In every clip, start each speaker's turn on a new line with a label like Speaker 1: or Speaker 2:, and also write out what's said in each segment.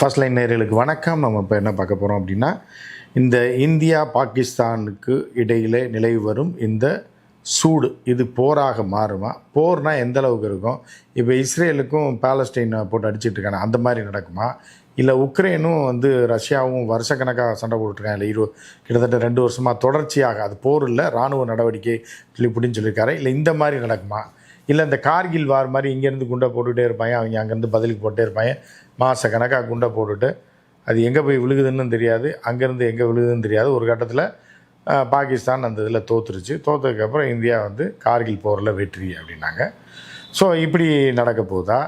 Speaker 1: First line நேர்களுக்கு வணக்கம். நம்ம இப்போ என்ன பார்க்க போகிறோம் அப்படின்னா இந்த இந்தியா பாகிஸ்தானுக்கு இடையிலே நிலவி வரும் இந்த சூடு இது போராக மாறுமா? போர்னால் எந்த அளவுக்கு இருக்கும்? இப்போ இஸ்ரேலுக்கும் பேலஸ்டைனை போட்டு அடிச்சுட்டு இருக்காங்க. அந்த மாதிரி நடக்குமா? இல்லை உக்ரைனும் வந்து ரஷ்யாவும் வருஷக்கணக்காக சண்டை போட்டுருக்காங்க. இல்லை இரு கிட்டத்தட்ட ரெண்டு வருஷமாக தொடர்ச்சியாக அது போர் இல்லை இராணுவ நடவடிக்கை சொல்லி இப்படின்னு சொல்லியிருக்காரு. இல்லை இந்த மாதிரி நடக்குமா? இல்லை இந்த கார்கில் வார் மாதிரி இங்கேருந்து குண்டை போட்டுகிட்டே இருப்பாங்க. அவங்க அங்கேருந்து பதிலுக்கு போட்டே இருப்பாங்க. மாத கணக்காக குண்டை போட்டுட்டு அது எங்கே போய் விழுகுதுன்னு தெரியாது. அங்கேருந்து எங்கே விழுகுதுன்னு தெரியாது. ஒரு கட்டத்தில் பாகிஸ்தான் அந்த இதில் தோத்துருச்சு. தோத்ததுக்கப்புறம் இந்தியா வந்து கார்கில் போரில் வெற்றி அப்படின்னாங்க. ஸோ இப்படி நடக்க போகுதா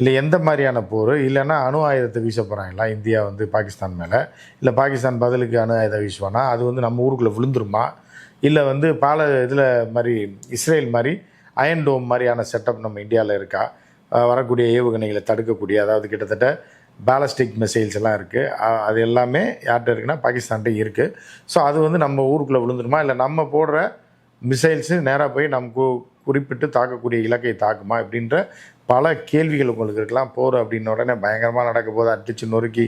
Speaker 1: இல்லை எந்த மாதிரியான போர்? இல்லைன்னா அணு ஆயுதத்தை வீச போகிறாங்களா இந்தியா வந்து பாகிஸ்தான் மேலே. இல்லை பாகிஸ்தான் பதிலுக்கு அணு ஆயுதம் வீசுவானா? அது வந்து நம்ம ஊருக்குள்ளே விழுந்துருமா? இல்லை வந்து பால இதில் மாதிரி இஸ்ரேல் மாதிரி அயன் டோம் மாதிரியான செட்டப் நம்ம இந்தியாவில் இருக்கா? வரக்கூடிய ஏவுகணைகளை தடுக்கக்கூடிய அதாவது கிட்டத்தட்ட பேலஸ்டிக் மிசைல்ஸ் எல்லாம் இருக்குது அது எல்லாமே யார்கிட்ட இருக்குன்னா பாகிஸ்தான்கிட்ட இருக்குது ஸோ அது வந்து நம்ம ஊருக்குள்ளே விழுந்துருமா? இல்லை நம்ம போடுற மிசைல்ஸு நேராக போய் நமக்கு குறிப்பிட்டு தாக்கக்கூடிய இலக்கை தாக்குமா? அப்படின்ற பல கேள்விகள் உங்களுக்கு இருக்கலாம். போர் அப்படின்ன உடனே பயங்கரமாக நடக்க போதா? அடிச்சு நொறுக்கி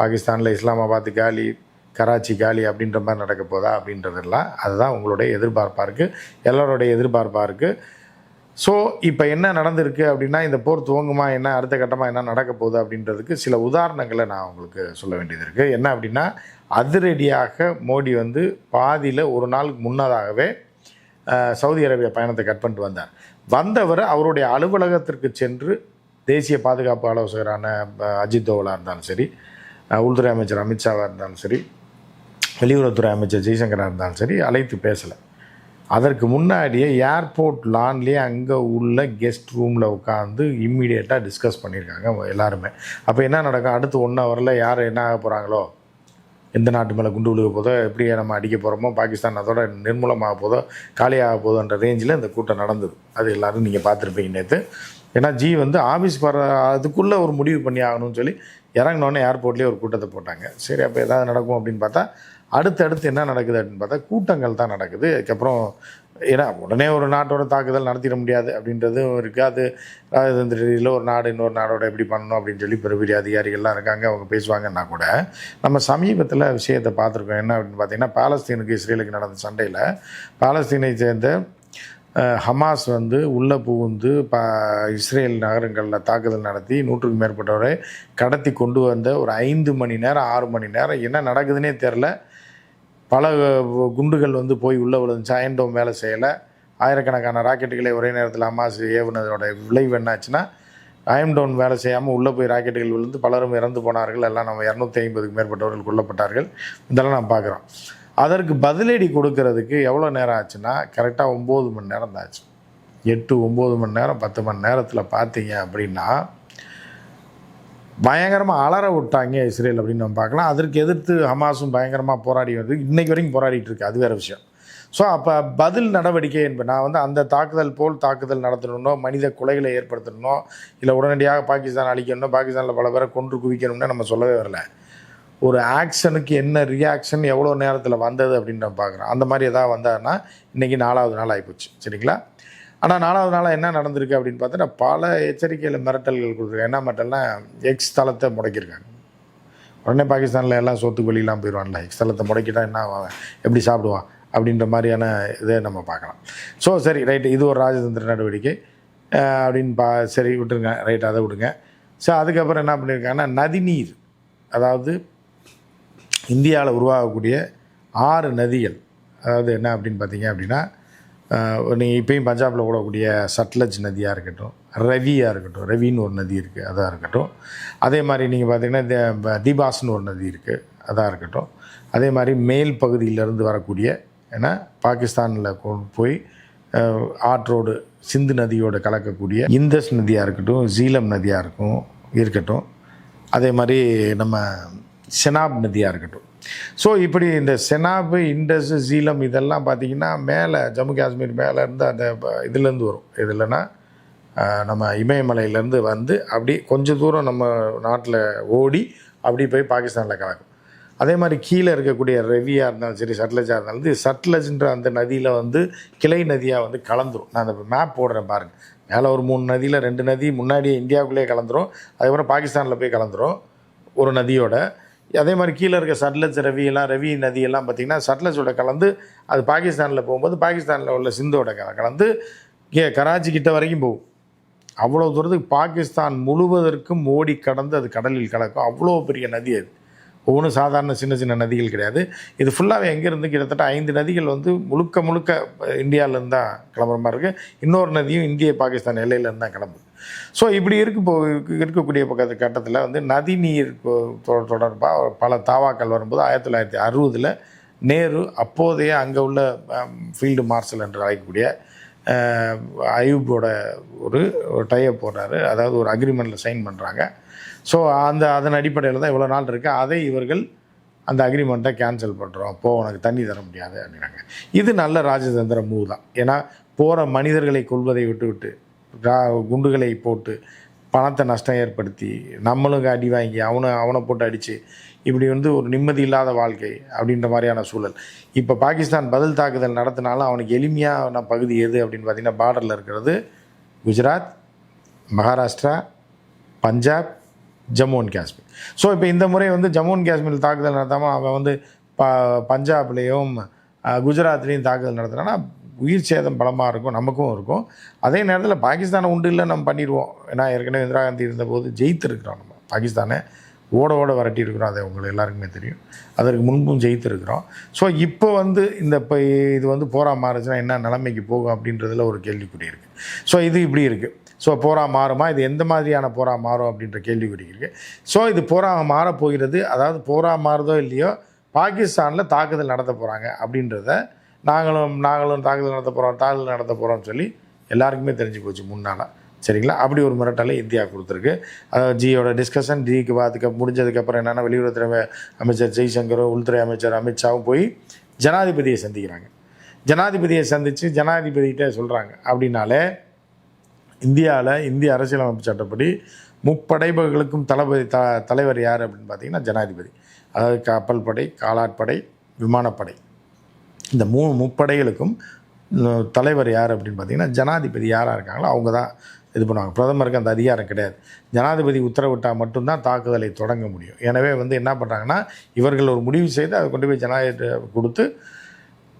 Speaker 1: பாகிஸ்தானில் இஸ்லாமாபாத் காலி கராச்சி காலி அப்படின்ற மாதிரி நடக்க போதா? அப்படின்றதெல்லாம் அதுதான் உங்களுடைய எதிர்பார்ப்பாக இருக்குது எல்லோருடைய எதிர்பார்ப்பாக இருக்குது ஸோ இப்போ என்ன நடந்திருக்கு அப்படின்னா இந்த போர் துவங்குமா என்ன அடுத்த கட்டமாக என்ன நடக்க போகுது அப்படின்றதுக்கு சில உதாரணங்களை நான் உங்களுக்கு சொல்ல வேண்டியது இருக்குது என்ன அப்படின்னா அதிரடியாக மோடி வந்து பாதியில் ஒரு நாளுக்கு முன்னதாகவே சவுதி அரேபியா பயணத்தை கட் பண்ணிட்டு வந்தார். வந்தவர் அவருடைய அலுவலகத்திற்கு சென்று தேசிய பாதுகாப்பு ஆலோசகரான அஜித் தோவலாக இருந்தாலும் சரி உள்துறை அமைச்சர் அமித்ஷாவாக இருந்தாலும் சரி வெளியுறவுத்துறை அமைச்சர் ஜெய்சங்கராக இருந்தாலும் சரி அழைத்து பேசலை. அதற்கு முன்னாடியே ஏர்போர்ட் லான்லேயே அங்கே உள்ள கெஸ்ட் ரூமில் உட்காந்து இம்மீடியட்டாக டிஸ்கஸ் பண்ணியிருக்காங்க எல்லாருமே. அப்போ என்ன நடக்கும் அடுத்து ஒன் ஹவரில் யார் என்ன ஆக போகிறாங்களோ எந்த நாட்டு மேலே குண்டு விழுக போதோ எப்படி நம்ம அடிக்க போகிறோமோ பாகிஸ்தான் அதோட நிர்மூலமாக போதோ காலியாக போதோன்ற ரேஞ்சில் இந்த கூட்டம் நடந்தது. அது எல்லாரும் நீங்கள் பார்த்துருப்பீங்க நேற்று ஏன்னா ஜி வந்து ஆஃபீஸ் வர அதுக்குள்ளே ஒரு முடிவு பண்ணி ஆகணும்னு சொல்லி இறங்கினோடனே ஏர்போர்ட்லேயே ஒரு கூட்டத்தை போட்டாங்க. சரி அப்போ ஏதாவது நடக்கும் அப்படின்னு பார்த்தா அடுத்தடுத்து என்ன நடக்குது அப்படின்னு பார்த்தா கூட்டங்கள் தான் நடக்குது. அதுக்கப்புறம் ஏன்னா உடனே ஒரு நாட்டோட தாக்குதல் நடத்திட முடியாது அப்படின்றதும் இருக்குது அது ராஜதந்திர ரீதியில் ஒரு நாடு இன்னொரு நாடோட எப்படி பண்ணணும் அப்படின்னு சொல்லி பெரிய பெரிய அதிகாரிகள்லாம் இருக்காங்க. அவங்க பேசுவாங்கன்னா கூட நம்ம சமீபத்தில் விஷயத்தை பார்த்துருக்கோம். என்ன அப்படின்னு பார்த்தீங்கன்னா பாலஸ்தீனுக்கு இஸ்ரேலுக்கு நடந்த சண்டையில் பாலஸ்தீனை சேர்ந்த ஹமாஸ் வந்து உள்ளே புகுந்து ப இஸ்ரேல் நகரங்களில் தாக்குதல் நடத்தி நூற்றுக்கும் மேற்பட்டவரை கடத்தி கொண்டு வந்த ஒரு ஐந்து மணி நேரம் ஆறு மணி நேரம் என்ன நடக்குதுன்னே தெரில பல குண்டுகள் வந்து போய் உள்ளே விழுந்துச்சு அயன்டோம் வேலை செய்யலை ஆயிரக்கணக்கான ராக்கெட்டுகளை ஒரே நேரத்தில் அமாஸ் ஏவுனதோட விளைவு என்னாச்சுன்னா டவுன் வேலை செய்யாமல் உள்ளே போய் ராக்கெட்டுகள் விழுந்து பலரும் இறந்து போனார்கள். எல்லாம் நம்ம இரநூத்தி ஐம்பதுக்கு மேற்பட்டவர்கள் கொல்லப்பட்டார்கள். இதெல்லாம் நான் பார்க்குறோம். அதற்கு பதிலடி கொடுக்கறதுக்கு எவ்வளோ நேரம் ஆச்சுன்னா கரெக்டாக ஒம்பது மணி நேரம் தான் ஆச்சு. எட்டு ஒம்பது மணி நேரம் பத்து மணி நேரத்தில் பார்த்தீங்க அப்படின்னா பயங்கரமாக அலற விட்டாங்க இஸ்ரேல் அப்படின்னு நம்ம பார்க்கலாம். அதற்கு எதிர்த்து ஹமாஸும் பயங்கரமாக போராடி வருது இன்றைக்கு வரைக்கும் போராடிட்டு இருக்கு. அது வேறு விஷயம். ஸோ அப்போ பதில் நடவடிக்கை என்பது நான் வந்து அந்த தாக்குதல் போல் தாக்குதல் நடத்தணும்னோ மனித கொலைகளை ஏற்படுத்தணும்னோ இல்லை உடனடியாக பாகிஸ்தான் அழிக்கணும் பாகிஸ்தானில் பல பேரை கொன்று குவிக்கணும்னு நம்ம சொல்லவே வரல. ஒரு ஆக்ஷனுக்கு என்ன ரியாக்ஷன் எவ்வளோ நேரத்தில் வந்தது அப்படின்னு நம்ம பார்க்குறோம். அந்த மாதிரி எதாவது வந்தாருன்னா இன்றைக்கி நாலாவது நாள் ஆகிப்போச்சு சரிங்களா? ஆனால் நாலாவது நாளாக என்ன நடந்திருக்கு அப்படின்னு பார்த்தா பல எச்சரிக்கையில் மிரட்டல்கள் கொடுத்துருக்காங்க. என்ன மிரட்டல்னா எக்ஸ் தளத்தை முடக்கியிருக்காங்க. உடனே பாகிஸ்தானில் எல்லாம் சொத்துக்கு வெளியெல்லாம் போயிடுவான்ல. எக்ஸ் தளத்தை முடக்கிட்டா என்ன ஆவான் எப்படி சாப்பிடுவான் அப்படின்ற மாதிரியான இதை நம்ம பார்க்கலாம். ஸோ சரி ரைட்டு இது ஒரு ராஜதந்திர நடவடிக்கை. அப்படின்னு பா சரி விட்டுருங்க. ரைட் அதை விடுங்க. ஸோ அதுக்கப்புறம் என்ன பண்ணியிருக்காங்கன்னா நதிநீர் அதாவது இந்தியாவில் உருவாகக்கூடிய ஆறு நதிகள். அதாவது என்ன அப்படின்னு பார்த்தீங்க அப்படின்னா நீங்கள் இப்பயும் பஞ்சாபில் ஓடக்கூடிய சட்லஜ் நதியாக இருக்கட்டும் ரவியாக இருக்கட்டும் ரவின்னு ஒரு நதி இருக்குது அதாக இருக்கட்டும். அதே மாதிரி நீங்கள் பார்த்தீங்கன்னா ப- தீபாஸ்னு ஒரு நதி இருக்குது அதாக இருக்கட்டும். அதே மாதிரி மேல் பகுதியிலேருந்து வரக்கூடிய ஏன்னா பாகிஸ்தானில் கொண்டு போய் ஆற்றோடு சிந்து நதியோடு கலக்கக்கூடிய இந்தஸ் நதியாக இருக்கட்டும் ஜீலம் நதியாக இருக்கும் இருக்கட்டும். அதே மாதிரி நம்ம செனாப் நதியாக இருக்கட்டும். ஸோ இப்படி இந்த செனாப் இண்டஸ் சீலம் இதெல்லாம் பார்த்திங்கன்னா மேலே ஜம்மு காஷ்மீர் மேலே இருந்து அந்த இதுலேருந்து வரும். இது இல்லைன்னா நம்ம இமயமலையிலேருந்து வந்து அப்படி கொஞ்சம் தூரம் நம்ம நாட்டில் ஓடி அப்படி போய் பாகிஸ்தானில் கலக்கும். அதே மாதிரி கீழே இருக்கக்கூடிய ரெவியாக இருந்தாலும் சரி சட்லஜாக இருந்தாலும் இது சட்லஜ்ன்ற அந்த நதியில் வந்து கிளை நதியாக வந்து கலந்துரும். நான் அந்த மேப் போடுறேன் பாருங்கள் மேலே ஒரு மூணு நதியில் ரெண்டு நதி முன்னாடியே இந்தியாவுக்குள்ளேயே கலந்துரும். அதுக்கப்புறம் பாகிஸ்தானில் போய் கலந்துரும். ஒரு நதியோட. அதே மாதிரி கீழே இருக்க சட்லஜ் ரவி எல்லாம் ரவி நதியெல்லாம் பார்த்திங்கன்னா சட்லஜோட கலந்து அது பாகிஸ்தானில் போகும்போது பாகிஸ்தானில் உள்ள சிந்தோட கலந்து கே கராச்சி கிட்ட வரைக்கும் போகும். அவ்வளோ தூரத்துக்கு பாகிஸ்தான் முழுவதற்கும் ஓடி கடந்து அது கடலில் கலக்கும். அவ்வளோ பெரிய நதி அது. ஒவ்வொன்றும் சாதாரண சின்ன சின்ன நதிகள் கிடையாது. இது ஃபுல்லாகவே எங்கேருந்து கிட்டத்தட்ட ஐந்து நதிகள் வந்து முழுக்க முழுக்க இந்தியாவிலேருந்து தான் கிளம்புற மாதிரி இருக்குது இன்னொரு நதியும் இந்திய பாகிஸ்தான் எல்லையிலேருந்து தான் கிளம்புது. ஸோ இப்படி இருக்கு போ இருக்கக்கூடிய பக்கத்து கட்டத்தில் வந்து நதி நீர் தொடர்பாக பல தாவாக்கள் வரும்போது ஆயிரத்தி தொள்ளாயிரத்தி அறுபதில் நேரு அப்போதைய அங்கே உள்ள ஃபீல்டு மார்ஷல் என்று அழைக்கக்கூடிய அயூபோட ஒரு ஒரு டைப் போடுறாரு. அதாவது ஒரு அக்ரிமெண்ட்டில் சைன் பண்ணுறாங்க ஸோ அந்த அதன் அடிப்படையில் தான் இவ்வளோ நாள் இருக்குது அதை இவர்கள் அந்த அக்ரிமெண்ட்டை கேன்சல் பண்ணுறோம் போ உனக்கு தண்ணி தர முடியாது அப்படின்னாங்க. இது நல்ல ராஜதந்திர மூவ் தான் ஏன்னா போகிற மனிதர்களை கொள்வதை விட்டு விட்டு குண்டுகளை போட்டு பணத்தை நஷ்டம் ஏற்படுத்தி நம்மளுக்கு அடி வாங்கி அவனை அவனை போட்டு அடித்து இப்படி வந்து ஒரு நிம்மதி இல்லாத வாழ்க்கை அப்படின்ற மாதிரியான சூழல். இப்போ பாகிஸ்தான் பதில் தாக்குதல் நடத்தினாலும் அவனுக்கு எளிமையான பகுதி எது அப்படின்னு பார்த்திங்கன்னா பார்டரில் இருக்கிறது குஜராத் மகாராஷ்டிரா பஞ்சாப் ஜம்மு அண்ட் காஷ்மீர். ஸோ இப்போ இந்த முறை வந்து ஜம்மு அண்ட் காஷ்மீரில் தாக்குதல் நடத்தாமல் அவன் வந்து ப பஞ்சாப்லேயும் குஜராத்லேயும் தாக்குதல் நடத்துனான்னா உயிர் சேதம் பலமாக இருக்கும் நமக்கும் இருக்கும். அதே நேரத்தில் பாகிஸ்தானை உண்டு இல்லை நம்ம பண்ணிடுவோம் ஏன்னா ஏற்கனவே இந்திரா காந்தி இருந்தபோது ஜெயித்திருக்கிறோம் நம்ம. பாகிஸ்தானை ஓட ஓட விரட்டி இருக்கிறோம் அது உங்களுக்கு எல்லாருக்குமே தெரியும். அதற்கு முன்பும் ஜெயித்திருக்கிறோம். ஸோ இப்போ வந்து இந்த இப்போ இது வந்து போரா மாறுச்சுன்னா என்ன நிலைமைக்கு போகும் அப்படின்றதுல ஒரு கேள்விக்குறி இருக்குது ஸோ இது இப்படி இருக்குது ஸோ போரா மாறுமா? இது எந்த மாதிரியான போரா மாறும் அப்படின்ற கேள்விக்குறி இருக்குது ஸோ இது போரா மாறப்போகிறது அதாவது போரா மாறுதோ இல்லையோ பாகிஸ்தானில் தாக்குதல் நடத்த போகிறாங்க அப்படின்றத நாங்களும் நாங்களும் தாக்குதல் நடத்த போகிறோம் தாக்குதல் நடத்த போகிறோம்னு சொல்லி எல்லாருக்குமே தெரிஞ்சு போச்சு முன்னால். சரிங்களா? அப்படி ஒரு மிரட்டலை இந்தியா கொடுத்துருக்கு. அதாவது ஜியோட டிஸ்கஷன் ஜிக்கு பார்த்துக்க முடிஞ்சதுக்கப்புறம் என்னென்னா வெளியுறவுத்துறை அமைச்சர் ஜெய்சங்கரும் உள்துறை அமைச்சர் அமித்ஷாவும் போய் ஜனாதிபதியை சந்திக்கிறாங்க. ஜனாதிபதியை சந்தித்து ஜனாதிபதிகிட்ட சொல்கிறாங்க அப்படின்னாலே இந்தியாவில் இந்திய அரசியலமைப்பு சட்டப்படி முப்படைகளுக்கும் தளபதி த தலைவர் யார் அப்படின்னு பார்த்தீங்கன்னா ஜனாதிபதி. அதாவது கப்பல் படை காலாட்படை விமானப்படை இந்த மூணு முப்படைகளுக்கும் தலைவர் யார் அப்படின்னு பார்த்தீங்கன்னா ஜனாதிபதி யாராக இருக்காங்களோ அவங்க தான் இது பண்ணுவாங்க. பிரதமருக்கு அந்த அதிகாரம் கிடையாது. ஜனாதிபதி உத்தரவிட்டால் மட்டும்தான் தாக்குதலை தொடங்க முடியும். எனவே வந்து என்ன பண்ணுறாங்கன்னா இவர்கள் ஒரு முடிவு செய்து அதை கொண்டு போய் ஜனாதிபதி கொடுத்து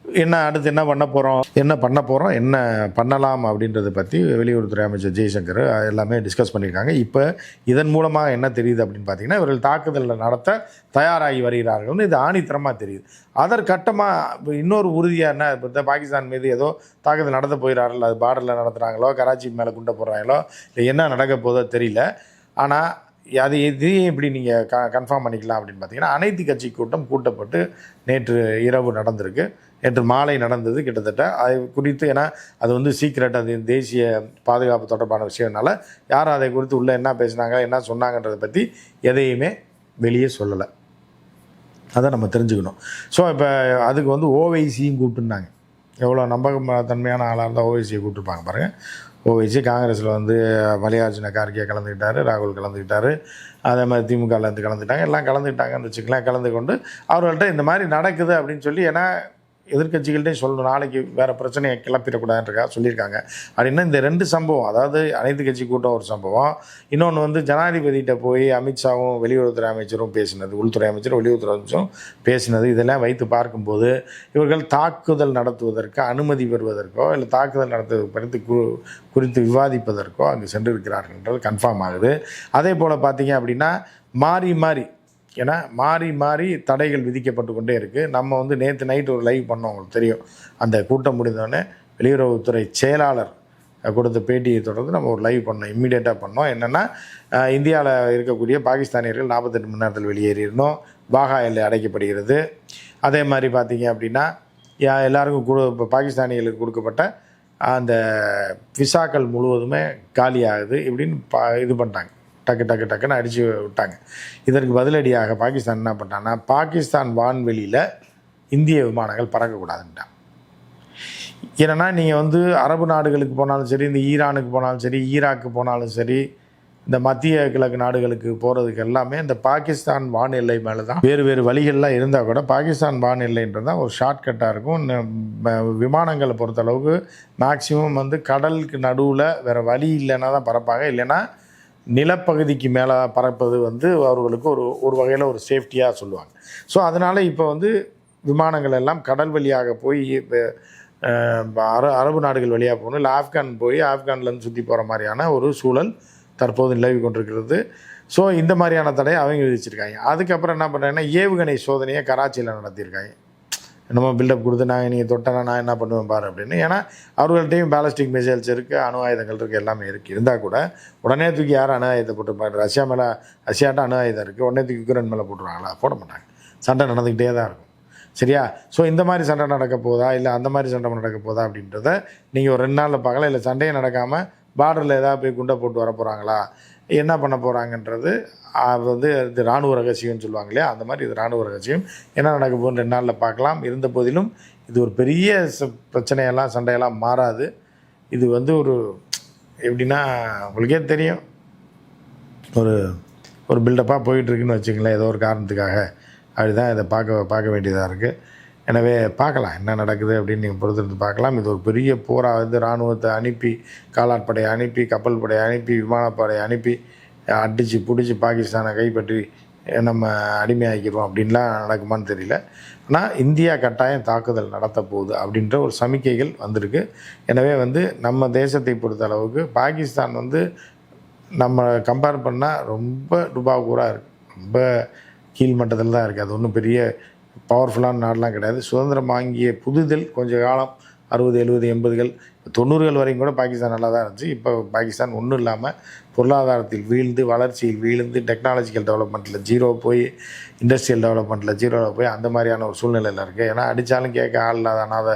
Speaker 1: என்ன அடுத்து என்ன பண்ண போகிறோம் என்ன பண்ண போகிறோம் என்ன பண்ணலாம் அப்படின்றத பற்றி வெளியுறவுத்துறை அமைச்சர் ஜெய்சங்கர் எல்லாமே டிஸ்கஸ் பண்ணியிருக்காங்க. இப்போ இதன் மூலமாக என்ன தெரியுது அப்படின்னு பார்த்தீங்கன்னா இவர்கள் தாக்குதலில் நடத்த தயாராகி வருகிறார்கள்னு இது ஆணித்தரமாக தெரியுது. அதற்கட்டமாக இன்னொரு உறுதியாக என்ன இப்போ பாகிஸ்தான் மீது ஏதோ தாக்குதல் நடத்த போகிறார்கள் அது பார்டரில் நடத்துகிறாங்களோ கராச்சி மேலே குண்டை போடுறாங்களோ இல்லை என்ன நடக்க போதோ தெரியல. ஆனால் அது இதையும் இப்படி நீங்கள் க கன்ஃபார்ம் பண்ணிக்கலாம் அப்படின்னு பார்த்தீங்கன்னா அனைத்து கட்சி கூட்டம் கூட்டப்பட்டு நேற்று இரவு நடந்திருக்கு. நேற்று மாலை நடந்தது கிட்டத்தட்ட. அது குறித்து ஏன்னா அது வந்து சீக்ரெட் அது தேசிய பாதுகாப்பு தொடர்பான விஷயம்னால யாரும் அதை குறித்து உள்ளே என்ன பேசுனாங்க என்ன சொன்னாங்கன்றதை பற்றி எதையுமே வெளியே சொல்லலை. அதை நம்ம தெரிஞ்சுக்கணும். ஸோ இப்போ அதுக்கு வந்து ஓவைசியும் கூப்பிட்டுருந்தாங்க. எவ்வளோ நம்பக தன்மையான ஆளாக இருந்தால் ஓவைசியை கூப்பிட்டுருப்பாங்க பாருங்கள் ஓவைசி காங்கிரஸில் வந்து மல்லிகார்ஜுன கார்கே கலந்துக்கிட்டார் ராகுல் கலந்துக்கிட்டாரு அதே மாதிரி திமுகலேருந்து கலந்துக்கிட்டாங்க எல்லாம் கலந்துக்கிட்டாங்கன்னு வச்சுக்கலாம் கலந்து கொண்டு அவர்கள்ட்ட இந்த மாதிரி நடக்குது அப்படின்னு சொல்லி ஏன்னா எதிர்கட்சிகள்டே சொல்லணும் நாளைக்கு வேறு பிரச்சனையை கிளப்பிடக்கூடாதுன்றக்கா சொல்லியிருக்காங்க. அப்படின்னா இந்த ரெண்டு சம்பவம் அதாவது அனைத்து கட்சி கூட்டம் ஒரு சம்பவம். இன்னொன்று வந்து ஜனாதிபதிகிட்ட போய் அமித்ஷாவும் வெளியுறவுத்துறை அமைச்சரும் பேசினது உள்துறை அமைச்சரும் வெளியுறவுத்துறை அமைச்சரும் பேசினது இதெல்லாம் வைத்து பார்க்கும்போது இவர்கள் தாக்குதல் நடத்துவதற்கு அனுமதி பெறுவதற்கோ இல்லை தாக்குதல் நடத்துவது குறித்து கு- குறித்து விவாதிப்பதற்கோ அங்கு சென்றிருக்கிறார்கள் என்றது கன்ஃபார்ம் ஆகுது. அதே போல் பார்த்தீங்க அப்படின்னா மாறி மாறி ஏன்னா மாறி மாறி தடைகள் விதிக்கப்பட்டு கொண்டே இருக்குது நம்ம வந்து நேற்று நைட் ஒரு லைவ் பண்ணோம் உங்களுக்கு தெரியும். அந்த கூட்டம் முடிந்தோடனே வெளியுறவுத்துறை செயலாளர் கொடுத்த பேட்டியை தொடர்ந்து நம்ம ஒரு லைவ் பண்ணோம் இம்மிடியேட்டாக பண்ணோம். என்னென்னா இந்தியாவில் இருக்கக்கூடிய பாகிஸ்தானியர்கள் நாற்பத்தெட்டு மணி நேரத்தில் வெளியேறிடணும் பாகா எல்லை அடைக்கப்படுகிறது. அதே மாதிரி பார்த்தீங்க அப்படின்னா எல்லாருக்கும் கொடு இப்போ பாகிஸ்தானிகளுக்கு கொடுக்கப்பட்ட அந்த விசாக்கள் முழுவதுமே காலியாகுது இப்படின்னு பா இது பண்ணிட்டாங்க. டக்கு டக்கு டக்குன்னு அடித்து விட்டாங்க. இதற்கு பதிலடியாக பாகிஸ்தான் என்ன பண்ணிட்டாங்கன்னா பாகிஸ்தான் வான்வெளியில் இந்திய விமானங்கள் பறக்கக்கூடாதுன்ட்டான். ஏன்னா நீங்கள் வந்து அரபு நாடுகளுக்கு போனாலும் சரி இந்த ஈரானுக்கு போனாலும் சரி ஈராக்கு போனாலும் சரி இந்த மத்திய கிழக்கு நாடுகளுக்கு போகிறதுக்கு எல்லாமே இந்த பாகிஸ்தான் வான் எல்லை மேலே தான் வேறு வேறு வழிகள்லாம் இருந்தால் கூட பாகிஸ்தான் வான் எல்லைன்றது தான் ஒரு ஷார்ட்கட்டாக இருக்கும் விமானங்களை பொறுத்தளவுக்கு மேக்ஸிமம் வந்து கடலுக்கு நடுவில் வேறு வழி இல்லைன்னா தான் பறப்பாங்க. இல்லைன்னா நிலப்பகுதிக்கு மேலே பறப்பது வந்து அவர்களுக்கு ஒரு ஒரு வகையில் ஒரு சேஃப்டியாக சொல்லுவாங்க. ஸோ அதனால் இப்போ வந்து விமானங்கள் எல்லாம் கடல் வழியாக போய் இப்போ அர அரபு நாடுகள் வழியாக போகணும். இல்லை ஆப்கான் போய் ஆப்கான்லேருந்து சுற்றி போகிற மாதிரியான ஒரு சூழல் தற்போது நிலவி கொண்டிருக்கிறது. ஸோ இந்த மாதிரியான தடையை அவங்க விதிச்சிருக்காங்க. அதுக்கப்புறம் என்ன பண்ணுறாங்கன்னா ஏவுகணை சோதனையை கராச்சியில் நடத்தியிருக்காங்க. என்னமோ பில்டப் கொடுத்து நான் நீங்கள் தொட்டனா நான் என்ன பண்ணுவேன் பாரு அப்படின்னு. ஏன்னா அவர்கள்ட்டையும் பேலஸ்டிக் மிசைல்ஸ் இருக்குது அணு ஆயுதங்கள் இருக்குது எல்லாமே இருக்குது இருந்தால் கூட உடனே தூக்கி யார் அணு ஆயுதத்தை போட்டு ரஷ்யா மேலே ரஷ்யாட்ட அணு ஆயுதம் இருக்குது உடனே தூக்கி யுக்ரைன் மேலே போட்டுருவாங்களா? போட மாட்டாங்க. சண்டை நடந்துக்கிட்டே தான் இருக்கும். சரியா? ஸோ இந்த மாதிரி சண்டை நடக்க போதா? இல்லை அந்த மாதிரி சண்டை நடக்க போதா அப்படின்றத நீங்கள் ஒரு ரெண்டு நாளில் பார்க்கலாம். இல்லை சண்டையும் நடக்காமல் பார்டரில் ஏதாவது போய் குண்டை போட்டு வர போகிறாங்களா என்ன பண்ண போகிறாங்கன்றது அது வந்து இது இராணுவ ரகசியம்னு சொல்லுவாங்க இல்லையா? அந்த மாதிரி இது இராணுவ ரகசியம். என்ன நடக்க போகும் ரெண்டு நாளில் பார்க்கலாம். இருந்த போதிலும் இது ஒரு பெரிய பிரச்சனையெல்லாம் சண்டையெல்லாம் மாறாது. இது வந்து ஒரு எப்படின்னா உங்களுக்கே தெரியும். ஒரு ஒரு பில்டப்பாக போயிட்டுருக்குன்னு வச்சுங்களேன் ஏதோ ஒரு காரணத்துக்காக. அப்படி தான் இதை பார்க்க பார்க்க வேண்டியதாக இருக்குது எனவே பார்க்கலாம் என்ன நடக்குது அப்படின்னு நீங்கள் பொறுத்திருந்து பார்க்கலாம். இது ஒரு பெரிய போராக வந்து இராணுவத்தை அனுப்பி காலாட்படையை அனுப்பி கப்பல் படையை அனுப்பி விமானப்படையை அனுப்பி அடித்து பிடிச்சி பாகிஸ்தானை கைப்பற்றி நம்ம அடிமையாக்கிடுவோம் அப்படின்லாம் நடக்குமான்னு தெரியல. ஆனால் இந்தியா கட்டாயம் தாக்குதல் நடத்த போகுது அப்படின்ற ஒரு சமிக்கைகள் வந்திருக்கு. எனவே வந்து நம்ம தேசத்தை பொறுத்த அளவுக்கு பாகிஸ்தான் வந்து நம்ம கம்பேர் பண்ணால் ரொம்ப டுபாகூராக இருக்குது ரொம்ப கீழ்மட்டத்தில் தான் இருக்குது அது ஒன்றும் பெரிய பவர்ஃபுல்லான நாடெலாம் கிடையாது. சுதந்திரம் வாங்கிய புதுதில் கொஞ்சம் காலம் அறுபது எழுபது எண்பதுகள் தொண்ணூறுகள் வரைக்கும் கூட பாகிஸ்தான் நல்லா தான் இருந்துச்சு. இப்போ பாகிஸ்தான் ஒன்றும் இல்லாமல் பொருளாதாரத்தில் வீழ்ந்து வளர்ச்சியில் வீழ்ந்து டெக்னாலஜிக்கல் டெவலப்மெண்ட்டில் ஜீரோ போய் இண்டஸ்ட்ரியல் டெவலப்மெண்ட்டில் ஜீரோவில் போய் அந்த மாதிரியான ஒரு சூழ்நிலையில் இருக்குது ஏன்னா அடித்தாலும் கேட்க ஆள் இல்லாத அனாத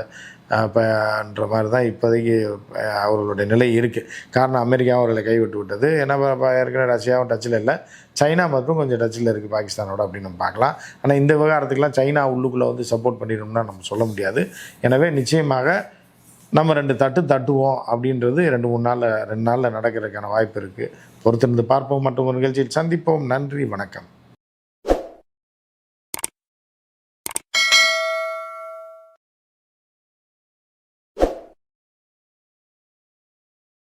Speaker 1: இப்போன்ற மாதிரி தான் இப்போதைக்கு அவர்களுடைய நிலை இருக்குது காரணம் அமெரிக்காவும் அவர்களை கைவிட்டு விட்டது. ஏன்னா ஏற்கனவே ரஷ்யாவும் டச்சில் இல்லை. சைனா மட்டும் கொஞ்சம் டச்சில் இருக்குது பாகிஸ்தானோட அப்படின்னு நம்ம பார்க்கலாம். ஆனால் இந்த விவகாரத்துக்கெலாம் சைனா உள்ளுக்குள்ளே வந்து சப்போர்ட் பண்ணிடணும்னா நம்ம சொல்ல முடியாது. எனவே நிச்சயமாக நம்ம ரெண்டு தட்டு தட்டுவோம் அப்படின்றது ரெண்டு மூணு நாளில் ரெண்டு நாளில் நடக்கிறதுக்கான வாய்ப்பு இருக்குது பொறுத்திருந்து பார்ப்போம். மற்றும் ஒரு நிகழ்ச்சியில் சந்திப்போம். நன்றி வணக்கம்.